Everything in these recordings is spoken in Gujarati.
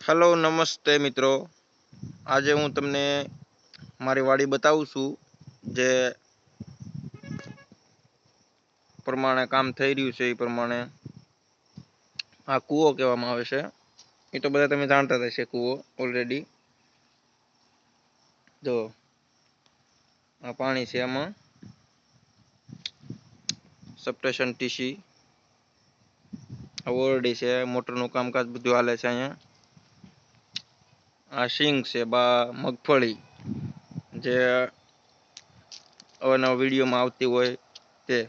હેલો નમસ્તે મિત્રો. આજે હું તમને મારી વાડી બતાવું છું, જે પ્રમાણે કામ થઈ રહ્યું છે, એ પ્રમાણે આ કૂવો કહેવામાં આવે છે. એ તો બધા તમે જાણતા થશે કૂવો ઓલરેડી જો, આ પાણી છે આમાં. સબસ્ટેશન ટીસી આ ઓરડી છે, મોટરનું કામકાજ બધું હાલે છે અહીંયા. આ સિંગ છે, બા મગફળી. જે અવાનવા વિડીયોમાં આવતી હોય તે.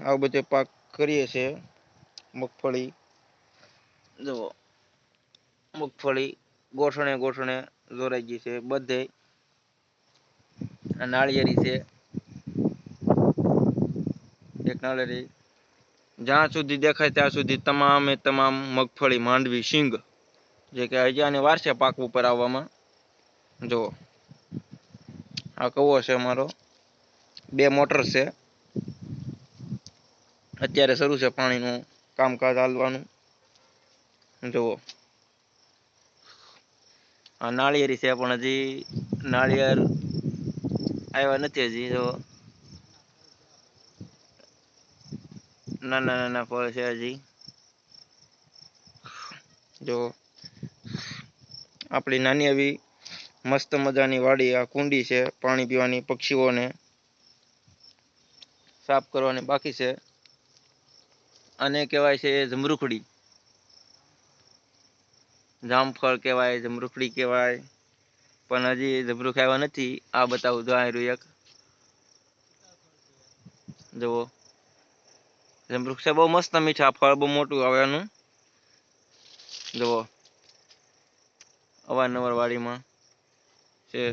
આવો બધો પાક કરીએ છીએ મગફળી. જુઓ, મગફળી ગોઠણે ગોઠણે જોરાઈ ગઈ છે, બધે. નાળિયેરી છે. એક નાળિયેરી. જ્યાં સુધી દેખાય ત્યાં સુધી તમામે તમામ મગફળી માંડવી શીંગ જે કે હજી આની વાર પાક ઉપર આવવામાં. જુઓ આ કવો છે અમારો? બે મોટર છે. અત્યારે શરૂ છે પાણીનું કામકાજ હાલવાનું. જુઓ આ નાળિયેરી છે પણ હજી નાળિયેર આવ્યા નથી હજી, જો. નાના નાના ફળ છે હજી. જો આપણી નાની એવી મસ્ત મજાની વાડી, આ કુંડી છે, પાણી પીવાની પક્ષીઓને સાફ કરવાની બાકી છે. આને કહેવાય છે જમરૂખડી જામફળ કહેવાય જમરૂખડી કહેવાય. પણ હજી જમરૂખ આવ્યા નથી. આ બતાવું જો આ એક. જુઓ. જમરૂખ છે, બહુ મસ્ત મીઠા ફળ, બહુ મોટું આવે એનું જુઓ. અવારનવાર વાડીમાં છે.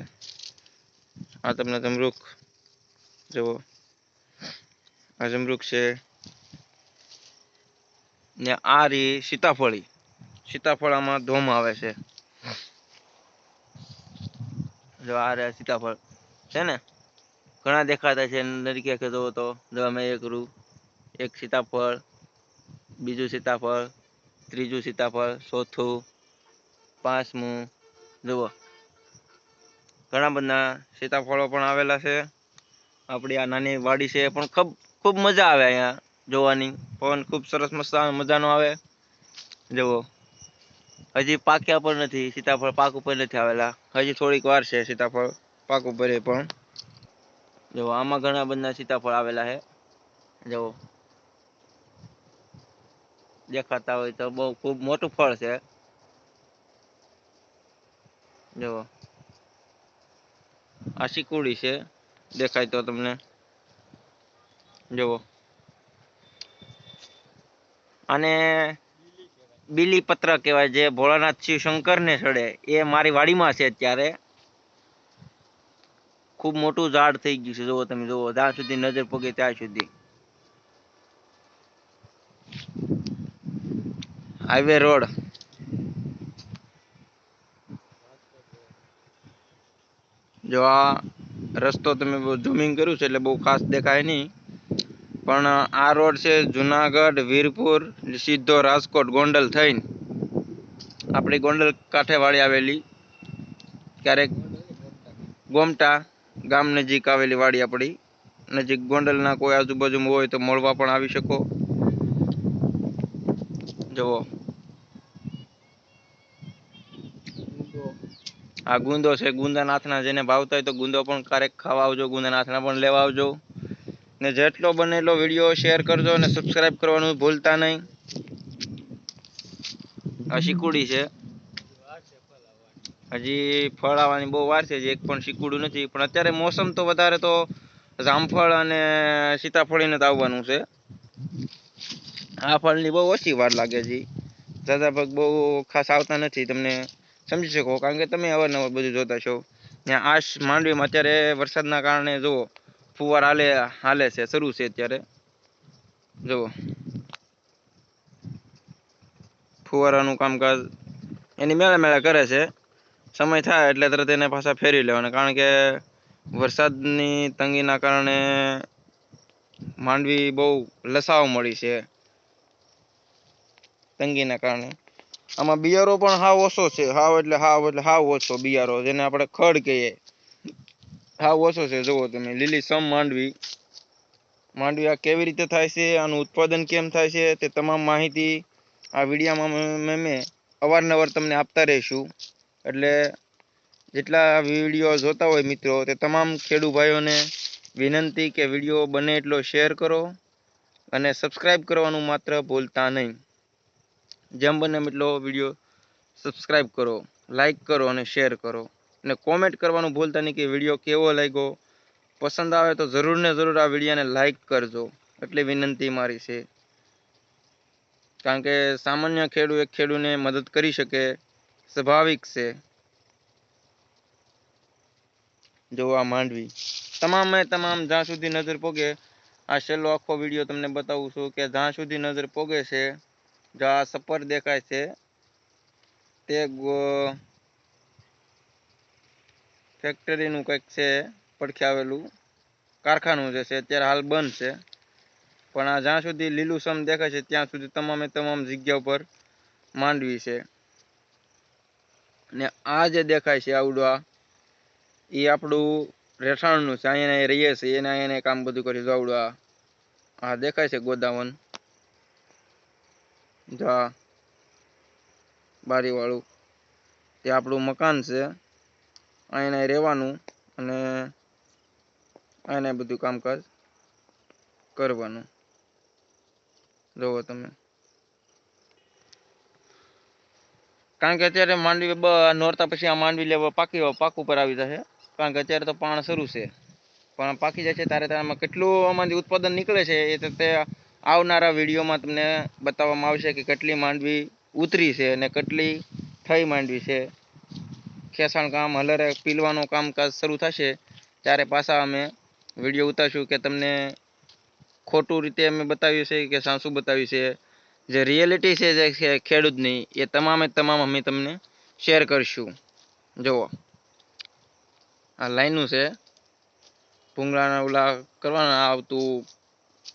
આ તમને જમરૂખ જુઓ. આ જમરૂખ છે. ને આ રી સીતાફળી. સીતાફળ આમાં ધોમ આવે છે. જો આ રે સીતાફળ છે ને? ઘણા દેખાતા છે. નરીકે કહેતો હતો જો અમે એક રૂ એક સીતાફળ, બીજું સીતાફળ, ત્રીજું સીતાફળ, ચોથું પાંચમું. જુઓ. ઘણા બધા સીતાફળો પણ આવેલા છે. આપણી આ નાની વાડી છે પણ ખૂબ ખૂબ મજા આવે અહીંયા જોવાની. પવન ખૂબ સરસ મસ્ત મજાનો આવે. જુઓ. હજી પાક્યા પણ નથી, સીતાફળ પાક ઉપર નથી આવેલા. હજી થોડીક વાર છે સીતાફળ પાક ઉપર પણ. જુઓ, આમાં ઘણા બધા સીતાફળ આવેલા છે. જુઓ. દેખાતા હોય તો બહુ ખૂબ મોટું ફળ છે. જુઓ. આ શીકુડી છે, દેખાય તો તમને. જુઓ. અને બીલીપત્ર કહેવાય જે ભોળાનાથ શિવ શંકરને સડે એ મારી વાડીમાં છે અત્યારે. ખૂબ મોટું ઝાડ થઈ ગયું છે, જુઓ તમે, જુઓ. જ્યાં સુધી નજર પગે ત્યાં સુધી. Highway road. જો આ રસ્તો તમે ઝૂમિંગ કર્યું છે એટલે બહુ ખાસ દેખાય નહીં. પણ આ રોડ છે જુનાગઢ, વીરપુર, સીધો રાજકોટ, ગોંડલ થઈને. આપણી ગોંડલ કાંઠેવાળી આવેલી, ક્યારેક ગોમટા ગામ નજીક આવેલી વાડી આપણી. નજીક ગોંડલના કોઈ આજુબાજુમાં હોય તો મળવા પણ આવી શકો. જુઓ. આ ગુંદો છે, ગુંદાનાથના જેને ભાવતા હોય તો ગુંદો પણ ક્યારેક ખાવા આવજો, ગુંદાનાથના પણ લેવા આવજો. ને જેટલો બને એટલો વીડિયો શેર કરજો અને સબસ્ક્રાઈબ કરવાનું ભૂલતા નહીં. આ શીકુડી છે. હજી ફળ આવવાની બહુ વાર છે એક પણ શીકુડું નથી. પણ અત્યારે મોસમ તો વધારે તો જામફળ અને સીતાફળીને જ આવવાનું છે. આ ફળની બહુ ઓછી વાર લાગે છે દાદા ભગ બહુ ખાસ આવતા નથી તમને સમજી શકો, કારણ કે તમે અવારનવાર બધું જોતા છો. ત્યાં આશ માંડવીમાં અત્યારે વરસાદના કારણે જુઓ ફુવાર હાલે હાલે છે, શરૂ છે અત્યારે. જુઓ ફુવારાનું કામકાજ એની મેળા મેળા કરે છે. સમય થાય એટલે તરત એને પાછા ફેરવી લેવાના, કારણ કે વરસાદની તંગીના કારણે માંડવી બહુ લસાવ મળી છે. તંગીના કારણે. આમાં બિયારો પણ હાવ ઓછો છે. હાવ એટલે હાવ એટલે હાવ ઓછો બિયારો, જેને આપણે ખડ કહીએ. હાવ ઓછો છે. જુઓ તમે, લીલી સમ માંડવી. માંડવી આ કેવી રીતે થાય છે, આનું ઉત્પાદન કેમ થાય છે, તે તમામ માહિતી આ વિડીયામાં મેં અવારનવાર તમને આપતા રહીશું. એટલે જેટલા વીડિયો જોતા હોય મિત્રો, તે તમામ ખેડૂત ભાઈઓને વિનંતી કે વીડિયો બને એટલો શેર કરો અને સબસ્ક્રાઈબ કરવાનું માત્ર ભૂલતા નહીં. જેમ બને એટલો વીડિયો સબસ્ક્રાઈબ કરો લાઈક કરો અને શેર કરો. અને કોમેન્ટ કરવાનું ભૂલતા નહીં કે વીડિયો કેવો લાગ્યો, પસંદ આવે તો જરૂર ને જરૂર આ વિડીયોને લાઈક કરજો. એટલી વિનંતી મારી છે. કારણ કે સામાન્ય ખેડૂત એક ખેડૂને મદદ કરી શકે, સ્વાભાવિક છે. જો આ માંડવી. તમામે તમામ જ્યાં સુધી નજર પોગે, આ છેલ્લો આખો વીડિયો તમને બતાવું છું કે જ્યાં સુધી નજર પોગે છે જો સપર દેખાય છે. તે ફેક્ટરીનું કંઈક છે, પડખે આવેલું. કારખાનું જે છે, અત્યારે હાલ બંધ છે. પણ આ જ્યાં સુધી લીલુંસમ દેખાય છે, ત્યાં સુધી તમામે તમામ જગ્યા ઉપર માંડવી છે. ને આ જે દેખાય છે, આવડું એ આપણું રહેઠાણનું છે. અહીંયા રહીએ છીએ, એને અહીંયા કામ બધું કરી આવડું આ. આ દેખાય છે ગોદાવન. જો આ બારીવાળું. તે આપણું મકાન છે. અહીંયા રહેવાનું અને અહીંયા બધું કામકાજ કરવાનું. જોવો તમે. કારણ કે અત્યારે માંડવી નોરતા પછી આ માંડવી લેવા પાકી પાક ઉપર આવી જશે. કારણ કે અત્યારે તો પાણ શરૂ છે. પણ પાકી છે, ત્યારે તારામાં કેટલું આમાંથી ઉત્પાદન નીકળે છે, એ તો તે આવનારા વિડીયોમાં તમને બતાવવામાં આવશે કે કેટલી માંડવી ઉતરી છે અને કેટલી થઈ માંડવી છે. ખેસાણ કામ હલરે પીલવાનું કામકાજ શરૂ થશે ત્યારે પાછા અમે વીડિયો ઉતારશું કે તમને ખોટું રીતે અમે બતાવ્યું છે કે સાસું બતાવ્યું છે. જે રિયાલિટી છે જે ખેડૂતની એ તમામે તમામ અમે તમને શેર કરીશું. જુઓ. આ લાઈનું છે. ભૂંગળાના ઓલા કરવાના આવતું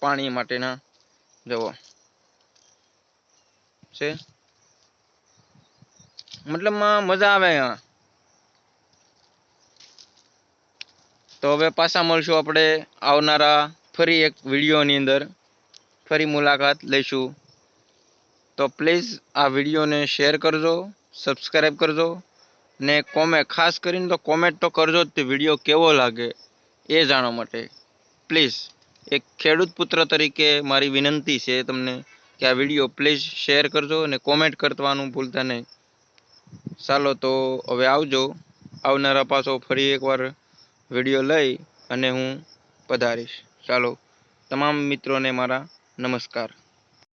પાણી માટેના. જુઓ. છે? મતલબમાં મજા આવે અહીંયા. તો હવે પાછા મળશું આપણે આવનારા ફરી એક વિડીયોની અંદર. ફરી મુલાકાત લઈશું. તો પ્લીઝ આ વિડીયોને શેર કરજો સબસ્ક્રાઈબ કરજો, ને કોમે ખાસ કરીને તો કોમેન્ટ તો કરજો જ તે વીડિયો કેવો લાગે એ જાણવા માટે. પ્લીઝ. એક ખેડૂત પુત્ર તરીકે મારી વિનંતી છે તમને કે આ વીડિયો પ્લીઝ શેર કરજો અને કોમેન્ટ કરવાનું ભૂલતા નહીં. ચાલો તો હવે આવજો. આવનારા પાછો ફરી એકવાર વીડિયો લઈ અને હું પધારીશ. ચાલો, તમામ મિત્રોને મારા નમસ્કાર.